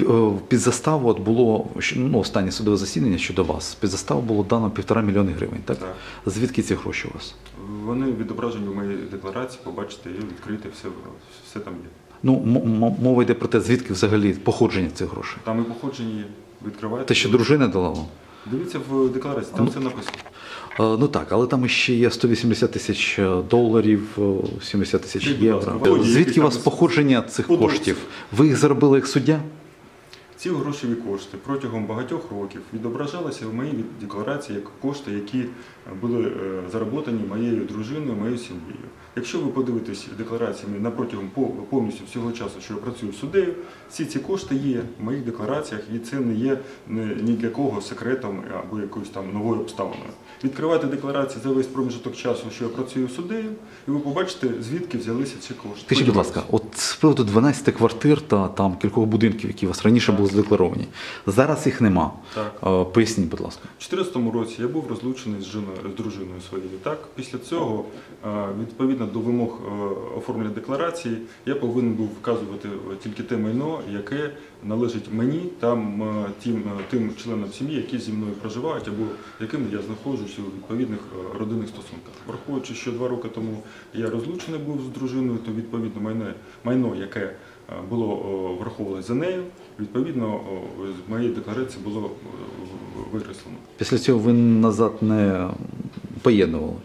Е, Під заставу от було ну, останнє судове засідання щодо вас. Під заставу було дано півтора мільйони гривень. Так? Так. Звідки ці гроші у вас? Вони відображені в моїй декларації, побачите, її відкрити, все, все там є. Ну, мова йде про те, звідки взагалі походження цих грошей. Там і походження є. Відкривайте. Те, що дружина дала вам? Дивіться в декларації, там Ну, все написано. Е, Ну так, але там ще є 180 тисяч е, доларів, е, 70 тисяч євро. Звідки у вас походження цих коштів? Ви їх заробили як суддя? Ці грошові кошти протягом багатьох років відображалися в моїй декларації як кошти, які були е, зароботані моєю дружиною, моєю сім'єю. Якщо ви подивитесь деклараціями на протягом по- повністю всього часу, що я працюю суддею, всі ці кошти є в моїх деклараціях, і це не є ні для кого секретом або якоюсь там новою обставиною. Відкривайте декларації за весь проміжок часу, що я працюю суддею, і ви побачите, звідки взялися ці кошти. Скажіть, будь ласка, от з приводу 12 квартир та там кількох будинків, які у вас раніше були задекларовані, зараз їх нема. Так. Е, Поясніть, будь ласка. У 2014 році я був розлучений з жіною з дружиною своєю. Так, після цього, е, відповідно до вимог е, оформлення декларації, я повинен був вказувати тільки те майно, яке належить мені та е, тим, е, тим членам сім'ї, які зі мною проживають або якими я знаходжусь у відповідних е, родинних стосунках. Враховуючи, що два роки тому я розлучений був з дружиною, то відповідно майно, майно яке е, було о, враховувалось за нею, відповідно з моєї декларації було е, викреслено. Після цього ви назад не поєднували.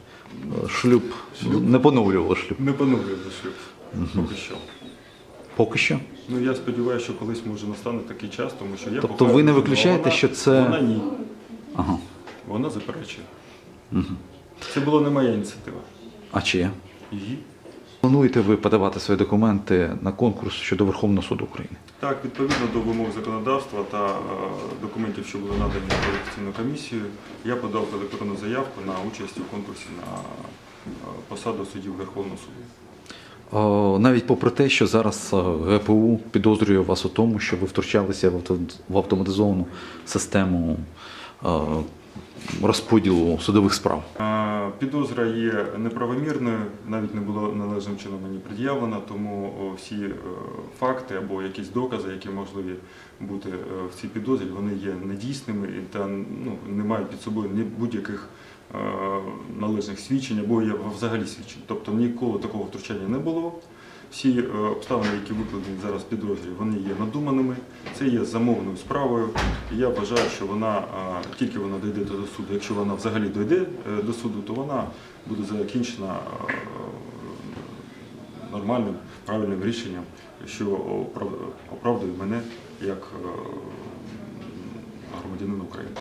Е, Шлюб, Шлюб? не поновлювали шлюб. Не поновлює за шлюб. Поки що. Поки що. Ну я сподіваюся, що колись може настане такий час, тому що я Тобто ви не виключаєте, вона- що це- вона ні. Ага. Вона заперечує. Це була не моя ініціатива. А чи є? Її. Плануєте ви подавати свої документи на конкурс щодо Верховного суду України? Так, відповідно до вимог законодавства та е, документів, що були надані кваліфікаційною комісією, я подав електронну заявку на участь у конкурсі на е, посаду суддів Верховного суду. О, навіть попри те, що зараз е, ГПУ підозрює вас у тому, що ви втручалися в автоматизовану систему е, розподілу судових справ. Підозра є неправомірною, навіть не було належним чином мені пред'явлена, тому всі е, факти або якісь докази, які можливі бути е, в цій підозрі, вони є недійсними та ну, не мають під собою будь-яких е, належних свідчень або взагалі свідчень. Тобто ніколи такого втручання не було. Всі е, обставини, які викладені зараз в вони є надуманими. Це є замовною справою. І я вважаю, що вона е, тільки вона дійде до суду. Якщо вона взагалі дійде е, до суду, то вона буде закінчена нормальним, правильним рішенням, що оправдує мене як громадянина України.